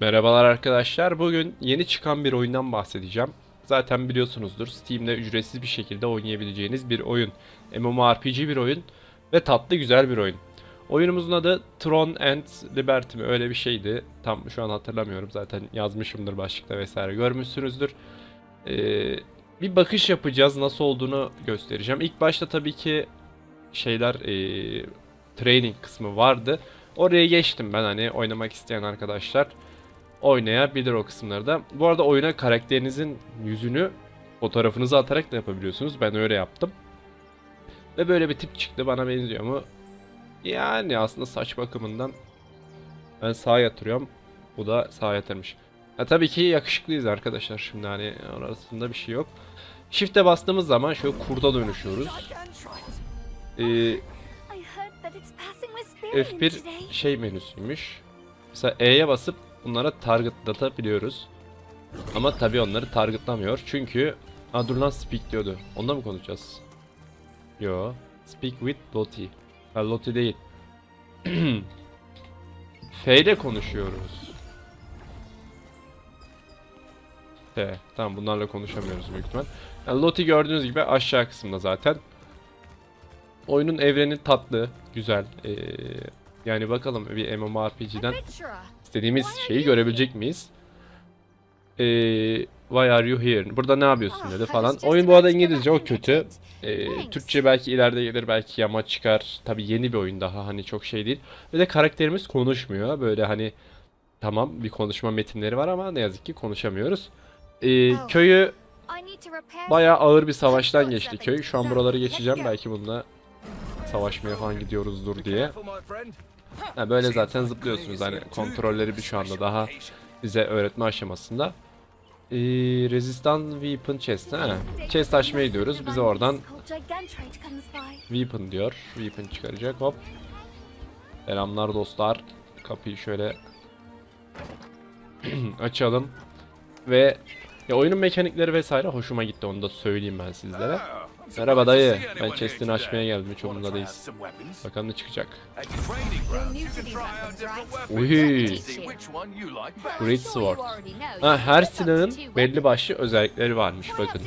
Merhabalar arkadaşlar. Bugün yeni çıkan bir oyundan bahsedeceğim. Zaten biliyorsunuzdur. Steam'de ücretsiz bir şekilde oynayabileceğiniz bir oyun. MMORPG bir oyun ve tatlı güzel bir oyun. Oyunumuzun adı Tron and Liberty mi öyle bir şeydi. Tam şu an hatırlamıyorum. Zaten yazmışımdır başlıkta vesaire görmüşsünüzdür. Ee, bir bakış yapacağız. Nasıl olduğunu göstereceğim. İlk başta tabii ki şeyler ee, training kısmı vardı. Oraya geçtim ben hani oynamak isteyen arkadaşlar oynayabilir o kısımları da. Bu arada oyuna karakterinizin yüzünü fotoğrafınızı atarak da yapabiliyorsunuz. Ben öyle yaptım. Ve böyle bir tip çıktı. Bana benziyor mu? Yani aslında saç bakımından ben sağa yatırıyorum. Bu da sağa yatırmış. Ha, tabii ki yakışıklıyız arkadaşlar. Şimdi hani arasında bir şey yok. Shift'e bastığımız zaman şöyle kurda dönüşüyoruz. Ee, F1 şey menüsüymüş. Mesela E'ye basıp bunlara targetlatabiliyoruz. Ama tabii onları targetlamıyor. Çünkü Aa speak diyordu. Onda mı konuşacağız? Yo. Speak with Lottie. Ha Lottie değil. F ile konuşuyoruz. F. Tamam bunlarla konuşamıyoruz büyük ihtimal. Yani Lottie gördüğünüz gibi aşağı kısımda zaten. Oyunun evreni tatlı, güzel. Ee, yani bakalım bir MMORPG'den istediğimiz şeyi görebilecek miyiz? Ee, why are you here? Burada ne yapıyorsun dedi falan. Oyun bu arada İngilizce o kötü. Ee, Türkçe belki ileride gelir belki yama çıkar. Tabi yeni bir oyun daha hani çok şey değil. Ve de karakterimiz konuşmuyor. Böyle hani tamam bir konuşma metinleri var ama ne yazık ki konuşamıyoruz. Ee, köyü bayağı ağır bir savaştan geçti köy. Şu an buraları geçeceğim belki bununla savaşmaya falan gidiyoruzdur diye. Ha, böyle zaten zıplıyorsunuz hani kontrolleri bir şu anda daha bize öğretme aşamasında. Ee, resistant weapon chest ha. Chest açmaya gidiyoruz. Bize oradan weapon diyor. Weapon çıkaracak hop. Selamlar dostlar. Kapıyı şöyle açalım. Ve ya oyunun mekanikleri vesaire hoşuma gitti onu da söyleyeyim ben sizlere. Merhaba dayı. Ben chest'ini açmaya geldim. Hiç umurumda değil. Bakalım ne çıkacak. Uy. Great Sword. Ha, her silahın belli başlı özellikleri varmış bakın.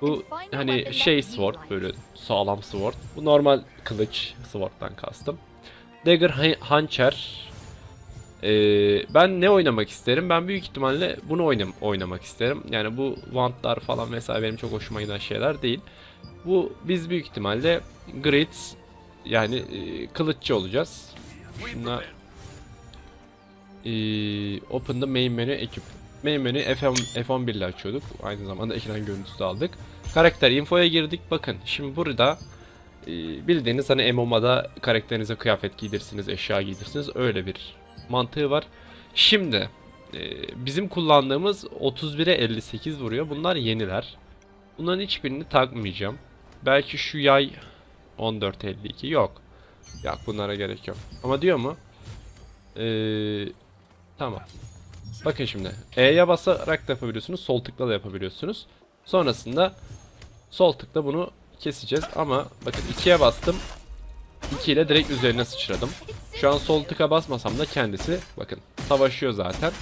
Bu hani şey sword böyle sağlam sword. Bu normal kılıç sword'dan kastım. Dagger ha- Hançer. Ee, ben ne oynamak isterim? Ben büyük ihtimalle bunu oynam oynamak isterim. Yani bu wantlar falan vesaire benim çok hoşuma giden şeyler değil. Bu biz büyük ihtimalle Great yani e, kılıççı olacağız. Şuna e, Open the main menü ekip. Main menü F10, F11 ile açıyorduk. Aynı zamanda ekran görüntüsü de aldık. Karakter infoya girdik. Bakın şimdi burada e, bildiğiniz hani MMO'da karakterinize kıyafet giydirsiniz, eşya giydirsiniz. Öyle bir mantığı var. Şimdi e, bizim kullandığımız 31'e 58 vuruyor. Bunlar yeniler. Bunların hiçbirini takmayacağım. Belki şu yay 14.52 yok. Yok bunlara gerek yok. Ama diyor mu? Ee, tamam. Bakın şimdi. E'ye basarak da yapabiliyorsunuz. Sol tıkla da yapabiliyorsunuz. Sonrasında sol tıkla bunu keseceğiz. Ama bakın 2'ye bastım. 2 ile direkt üzerine sıçradım. Şu an sol tıka basmasam da kendisi bakın savaşıyor zaten.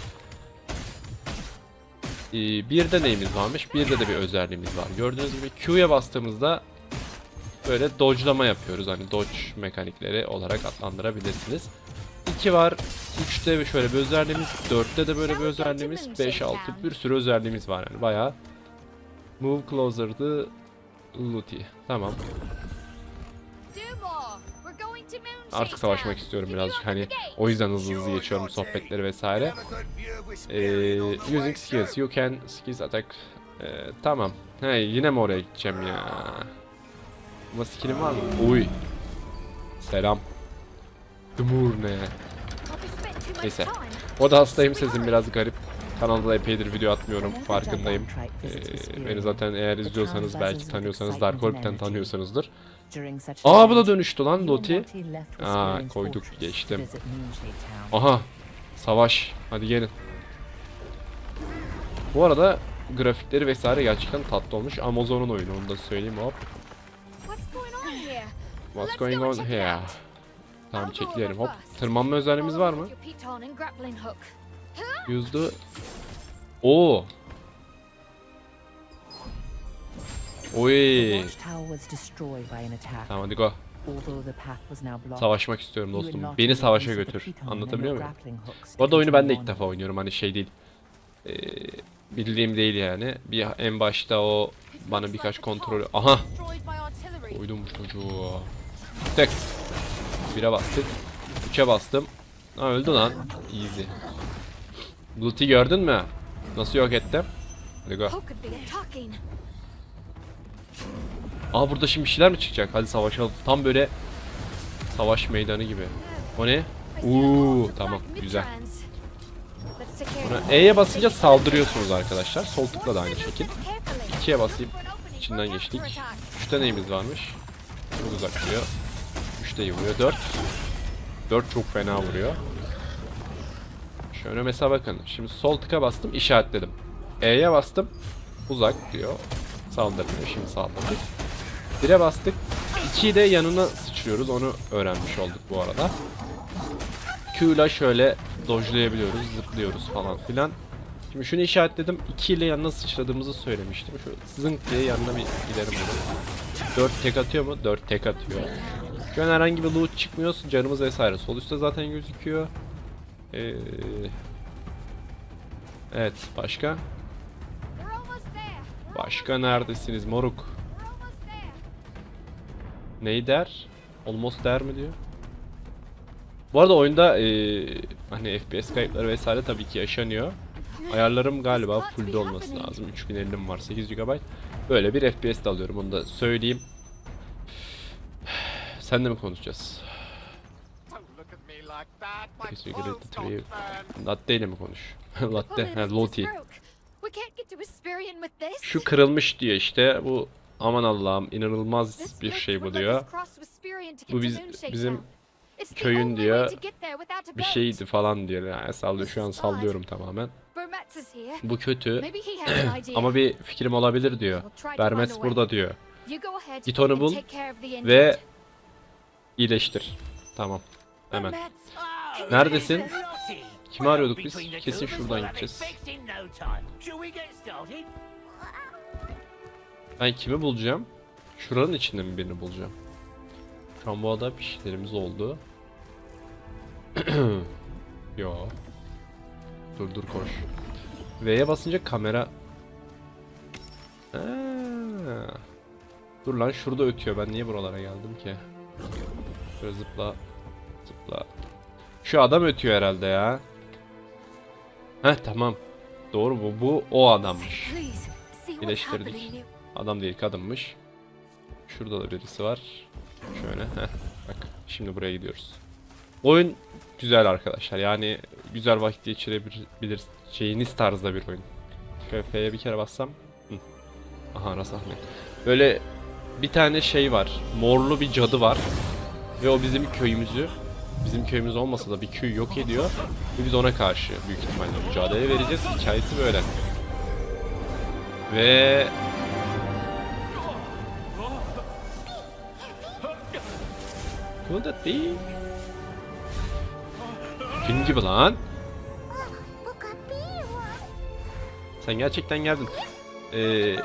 Ee, bir de neyimiz varmış? Bir de de bir özelliğimiz var. Gördüğünüz gibi Q'ya bastığımızda böyle dodge'lama yapıyoruz. Hani dodge mekanikleri olarak adlandırabilirsiniz. 2 var. 3'te şöyle bir özelliğimiz. 4'te de böyle bir özelliğimiz. 5, 6 bir sürü özelliğimiz var yani bayağı. Move closer to Luti. Tamam. Artık savaşmak istiyorum birazcık hani o yüzden hızlı hızlı geçiyorum sohbetleri vesaire. Ee, using skills, you can skills attack. Ee, tamam. He yine mi oraya gideceğim ya? Ama skillim var mı? Uy. Selam. Dumur ne? Neyse. O da hastayım sesim biraz garip. Kanalda epeydir video atmıyorum farkındayım. Ee, beni zaten eğer izliyorsanız belki tanıyorsanız Dark Orbit'ten tanıyorsanızdır. Aa bu da dönüştü lan Loti. Aa koyduk geçtim. Aha savaş hadi gelin. Bu arada grafikleri vesaire gerçekten tatlı olmuş. Amazon'un oyunu onu da söyleyeyim hop. What's going on here? Tamam çekleyelim hop. Tırmanma özelliğimiz var mı? Yüzdü. Oo. Oy. Tamam hadi go. Savaşmak istiyorum dostum. Beni savaşa götür. Anlatabiliyor muyum? Bu arada oyunu ben de ilk defa oynuyorum. Hani şey değil. Ee, bildiğim değil yani. Bir en başta o bana birkaç kontrol... Aha! Koydum çocuğu. Tek. Bire bastık. Üçe bastım. Ha öldü lan. Easy. Blood'i gördün mü? Nasıl yok ettim? Hadi go. Aa burada şimdi bir şeyler mi çıkacak? Hadi savaşalım. Tam böyle savaş meydanı gibi. O ne? Uuu tamam güzel. E'ye basınca saldırıyorsunuz arkadaşlar. Sol tıkla da aynı şekil. 2'ye basayım. İçinden geçtik. 3'te neyimiz varmış? Çok uzak vuruyor. 3'te iyi vuruyor. 4. 4 çok fena vuruyor. Şöyle mesela bakın. Şimdi sol tıka bastım işaretledim. E'ye bastım. Uzak diyor. Saldırmıyor. Şimdi saldırdık. 1'e bastık. 2'yi de yanına sıçrıyoruz. Onu öğrenmiş olduk bu arada. Q ile şöyle dojlayabiliyoruz, zıplıyoruz falan filan. Şimdi şunu işaretledim. 2 ile yanına sıçradığımızı söylemiştim. Şu zınk diye yanına bir giderim bunu. 4 tek atıyor mu? 4 tek atıyor. Şu an herhangi bir loot çıkmıyor. Canımız vesaire. Sol üstte zaten gözüküyor. Ee, evet başka? Başka neredesiniz moruk? Neyi der? Almost der mi diyor? Bu arada oyunda eee, hani FPS kayıpları vesaire tabii ki yaşanıyor. Ayarlarım galiba fullde olması lazım. 3050'm var 8 GB. Böyle bir FPS de alıyorum onu da söyleyeyim. Sen de mi konuşacağız? Latte ile mi konuş? Latte, ha, Loti. Şu kırılmış diyor işte. Bu aman Allah'ım inanılmaz bir şey bu diyor. Bu biz, bizim köyün diyor bir şeydi falan diyor. Yani sallıyor şu an sallıyorum tamamen. Bu kötü ama bir fikrim olabilir diyor. Bermets burada diyor. Git onu bul Ve iyileştir. Tamam. Hemen. Neredesin? Kimi arıyorduk biz? Kesin şuradan gideceğiz. Ben kimi bulacağım? Şuranın içinde mi birini bulacağım? Şu an bu arada bir şeylerimiz oldu. Yo. Dur dur koş. V'ye basınca kamera... Aa. Dur lan şurada ötüyor. Ben niye buralara geldim ki? Şöyle zıpla. Zıpla. Şu adam ötüyor herhalde ya. Heh tamam. Doğru bu. Bu o adammış. İyileştirdik. Adam değil kadınmış. Şurada da birisi var. Şöyle. Heh. Bak şimdi buraya gidiyoruz. Oyun güzel arkadaşlar. Yani güzel vakit geçirebileceğiniz tarzda bir oyun. Şöyle F'ye bir kere bassam. Hı. Aha Rasahmet. Böyle bir tane şey var. Morlu bir cadı var. Ve o bizim köyümüzü bizim köyümüz olmasa da bir köy yok ediyor. Ve biz ona karşı büyük ihtimalle mücadele vereceğiz. Hikayesi böyle. Ve Bu da değil. Film gibi lan. Sen gerçekten geldin. Ee,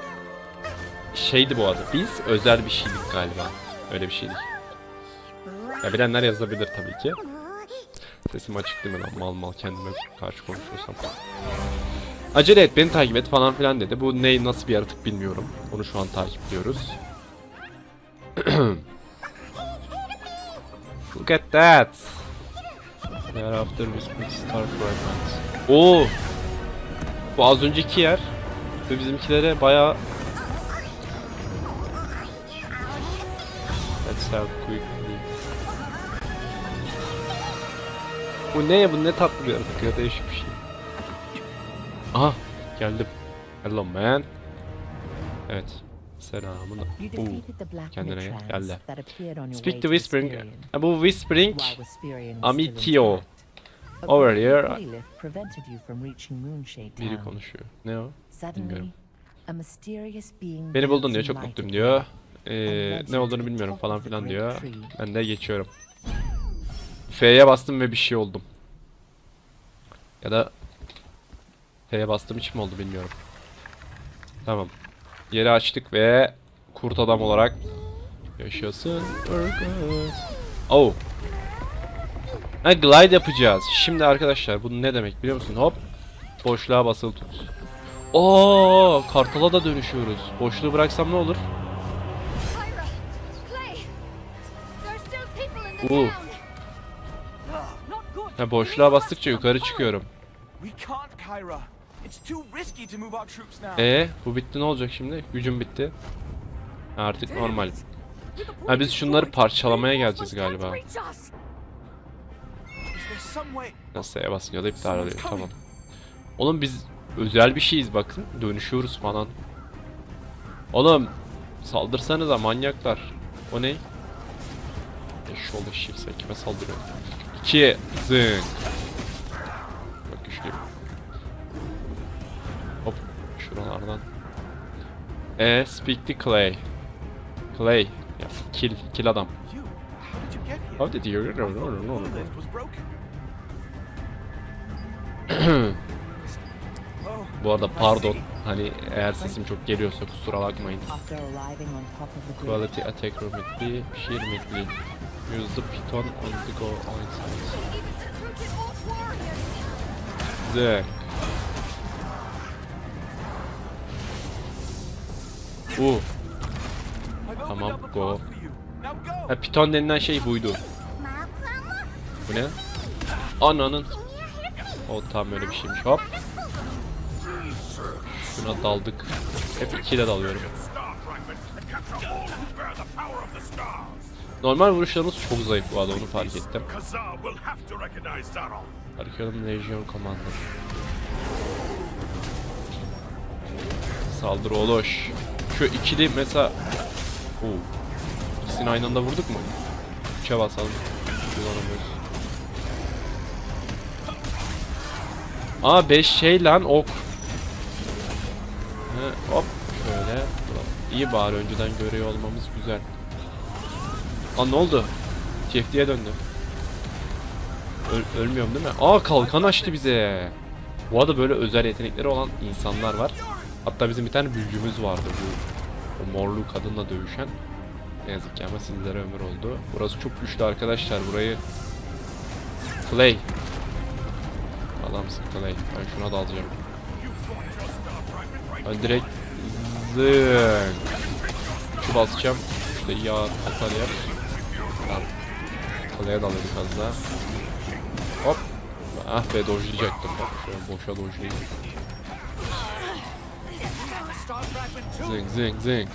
şeydi bu adı. Biz özel bir şeydik galiba. Öyle bir şeydik. Ya bilenler yazabilir tabii ki. Sesim açık değil mi lan? Mal mal kendime karşı konuşuyorsam. Acele et beni takip et falan filan dedi. Bu ne nasıl bir yaratık bilmiyorum. Onu şu an takipliyoruz. Look at that. Thereafter we split star fragments. Oo. Bu az önceki yer. Ve bizimkilere bayağı Let's have quickly. Bu ne ya? Bu ne tatlı bir yaratık ya değişik bir şey. Aha geldim. Hello man. Evet. Selamın. Oo. kendine geldi. Speak to Whispering. Ha, bu Whispering Amitio. Over here. biri konuşuyor. Ne o? Bilmiyorum. Beni buldun diyor çok mutluyum diyor. Ee, ne olduğunu bilmiyorum falan filan diyor. Ben de geçiyorum. F'ye bastım ve bir şey oldum. Ya da T'ye bastığım için mi oldu bilmiyorum. Tamam. Yeri açtık ve kurt adam olarak yaşasın. Oh. Ha glide yapacağız. Şimdi arkadaşlar bu ne demek biliyor musun? Hop. Boşluğa basılı tut. Oo, kartala da dönüşüyoruz. Boşluğu bıraksam ne olur? Town. Ha boşluğa bastıkça yukarı çıkıyorum. E bu bitti ne olacak şimdi? Gücüm bitti. Artık normal. Ha biz şunları parçalamaya geleceğiz galiba. Nasıl basınca da iptal oluyor. Tamam. Oğlum biz özel bir şeyiz bakın. Dönüşüyoruz falan. Oğlum saldırsanıza manyaklar. O ne? Eşşoğlu şifse kime saldırıyor? İki zınk. Şuralardan. E speak to Clay. Clay. Ya, kill, kill adam. How did you blue lift was broken. oh, Bu arada pardon. Hani eğer sesim çok geliyorsa kusura bakmayın. Quality attack romitli, sheer mitli. Use the piton on the go on its Opened Tamam, go. ha, piton denilen şey buydu. Bu ne? Ananın. O tam öyle bir şeymiş. Hop. Şuna daldık. Hep ikiyle dalıyorum. Normal vuruşlarımız çok zayıf bu arada onu fark ettim. Arkeolum Legion Commander. Saldırı oluş. Şu ikili mesela... Oo. İkisini aynı anda vurduk mu? Üçe basalım. Kullanamıyoruz. Aa 5 şey lan ok. He, hop şöyle. İyi bari önceden görüyor olmamız güzel. Aa ne oldu? TFT'ye döndü. Öl- ölmüyorum değil mi? Aa kalkan açtı bize. Bu arada böyle özel yetenekleri olan insanlar var. Hatta bizim bir tane büyücümüz vardı bu. O morlu kadınla dövüşen. Ne yazık ki ama sizlere ömür oldu. Burası çok güçlü arkadaşlar. Burayı... Clay. Adamsın Clay. Ben şuna da alacağım. Ben direkt zınk. Şu basacağım. İşte yağ atar yer. Tamam. Clay'e dalıyorduk az daha. Hop. Ah be dojlayacaktım. Bak şöyle boşa dojlayayım. Zing zing zing.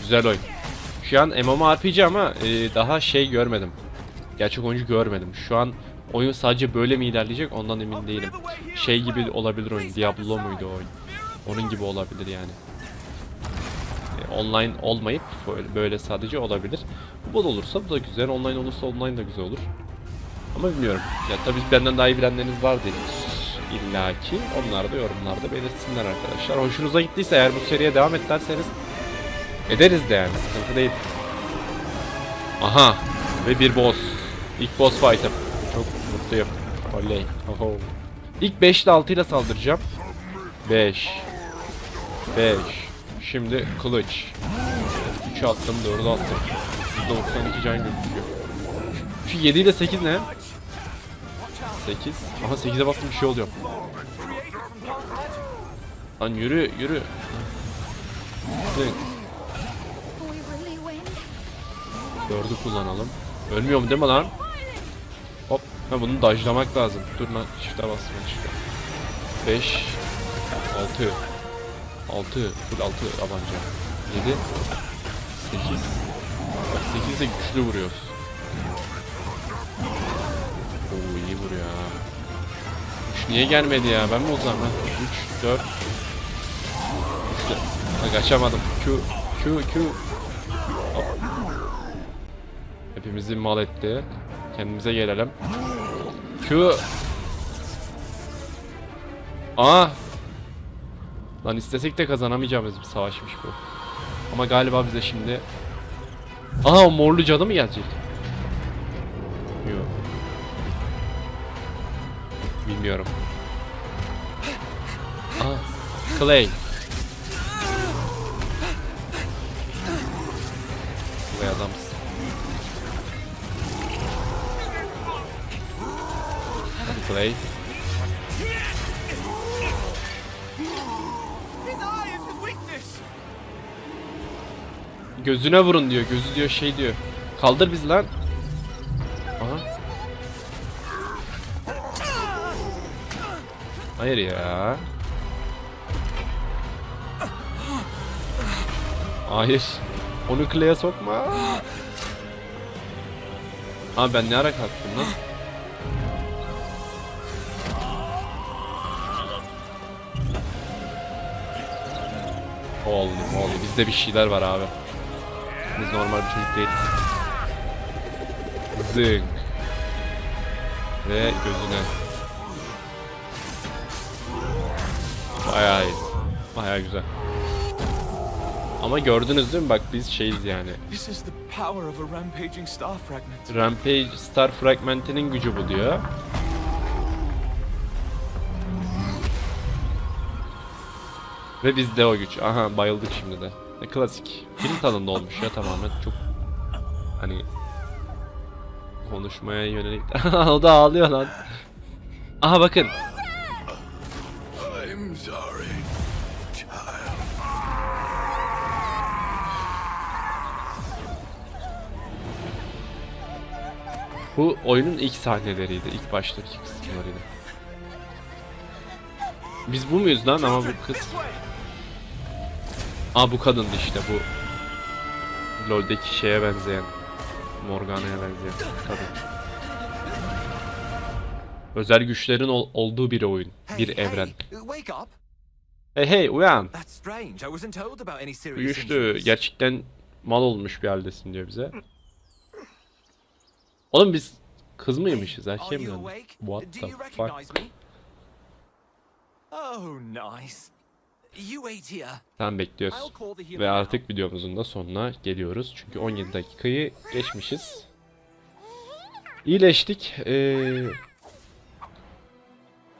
Güzel oyun. Şu an MMORPG ama e, daha şey görmedim. Gerçek oyuncu görmedim. Şu an oyun sadece böyle mi ilerleyecek ondan emin değilim. Şey gibi olabilir oyun. Diablo muydu oyun? Onun gibi olabilir yani. E, online olmayıp böyle, sadece olabilir. Bu da olursa bu da güzel. Online olursa online da güzel olur. Ama bilmiyorum. Ya tabii benden daha iyi bilenleriniz vardır illa ki. Onlar da yorumlarda belirtsinler arkadaşlar. Hoşunuza gittiyse eğer bu seriye devam et ederiz de yani sıkıntı değil. Aha ve bir boss. İlk boss fight'ım. Çok mutluyum. Oley. Oho. İlk 5 ile 6 ile saldıracağım. 5 5 Şimdi kılıç 3 attım 4 attım 92 can gözüküyor Şu 7 ile 8 ne? 8 Aha 8'e bastım bir şey oluyor Lan yürü yürü. Win. 4'ü kullanalım. Ölmüyorum değil mi lan? Hop. Ha bunu dajlamak lazım. Dur lan shift'e bastım shift'e. 5 6 6 full 6 tabanca 7 8 Bak 8 de güçlü vuruyoruz 3 niye gelmedi ya? Ben mi o zaman 3 4 3 Ha, kaçamadım Q Q Q. Hop. Hepimizi mal etti. Kendimize gelelim. Q. Aa! Lan istesek de kazanamayacağımız bir savaşmış bu. Ama galiba bize şimdi... Aha o morlu cadı mı gelecek? Bilmiyorum. Aha. Clay. Clay adamsın. Clay. Gözüne vurun diyor. Gözü diyor şey diyor. Kaldır bizi lan. Hayır ya. Hayır. Onu Clay'e sokma. Abi ben ne ara kalktım lan? Oldu oldu. Bizde bir şeyler var abi. Biz normal bir çocuk değiliz. Zınk. Ve gözüne. Bayağı iyi. Bayağı güzel. Ama gördünüz değil mi? Bak biz şeyiz yani. This is the power of a rampaging star fragment. Rampage Star Fragment'inin gücü bu diyor. Ve bizde o güç. Aha bayıldık şimdi de. E, klasik. Film tadında olmuş ya tamamen. Çok hani konuşmaya yönelik. o da ağlıyor lan. Aha bakın. Bu oyunun ilk sahneleriydi. ilk baştaki kısımlarıydı. Biz bu muyuz lan ama bu kız. Aa bu kadındı işte bu. LoL'deki şeye benzeyen. Morgana'ya benzeyen kadın. Özel güçlerin ol- olduğu bir oyun. Bir evren. Hey hey uyan. Uyuştu. Gerçekten mal olmuş bir haldesin diyor bize. Oğlum biz kız mıymışız erkek mi? awake? What the fuck? Oh, nice. You wait here. Tamam bekliyoruz. Ve artık videomuzun da sonuna geliyoruz. Çünkü 17 dakikayı geçmişiz. İyileştik. Ee,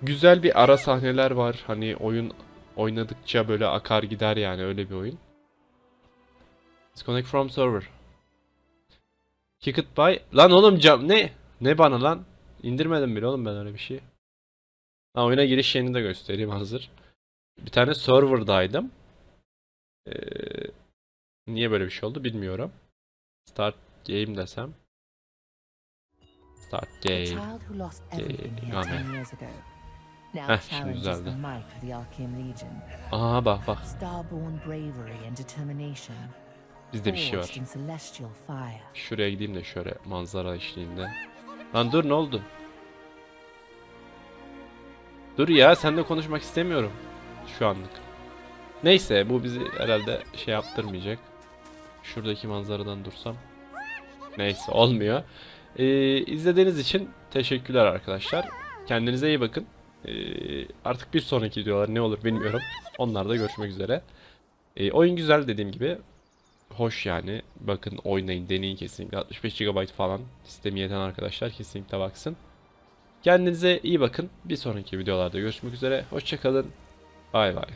güzel bir ara sahneler var. Hani oyun oynadıkça böyle akar gider yani öyle bir oyun. Disconnect from server. Kick it by... Lan oğlum cam ne? Ne bana lan? İndirmedim bile oğlum ben öyle bir şey. Ha oyuna giriş yerini de göstereyim hazır. Bir tane serverdaydım. Ee, niye böyle bir şey oldu bilmiyorum. Start game desem. Start game. Now Heh, şimdi düzeldi. Aha bak bak. Bizde bir şey var. Şuraya gideyim de şöyle manzara eşliğinde. Lan dur ne oldu? Dur ya seninle konuşmak istemiyorum. Şu anlık. Neyse bu bizi herhalde şey yaptırmayacak. Şuradaki manzaradan dursam. Neyse olmuyor. Ee, izlediğiniz için teşekkürler arkadaşlar. Kendinize iyi bakın. Ee, artık bir sonraki videolar ne olur bilmiyorum. Onlarda görüşmek üzere. Ee, oyun güzel dediğim gibi. Hoş yani. Bakın oynayın, deneyin kesinlikle. 65 GB falan sistemi yeten arkadaşlar kesinlikle baksın. Kendinize iyi bakın. Bir sonraki videolarda görüşmek üzere. Hoşçakalın. Bay bay.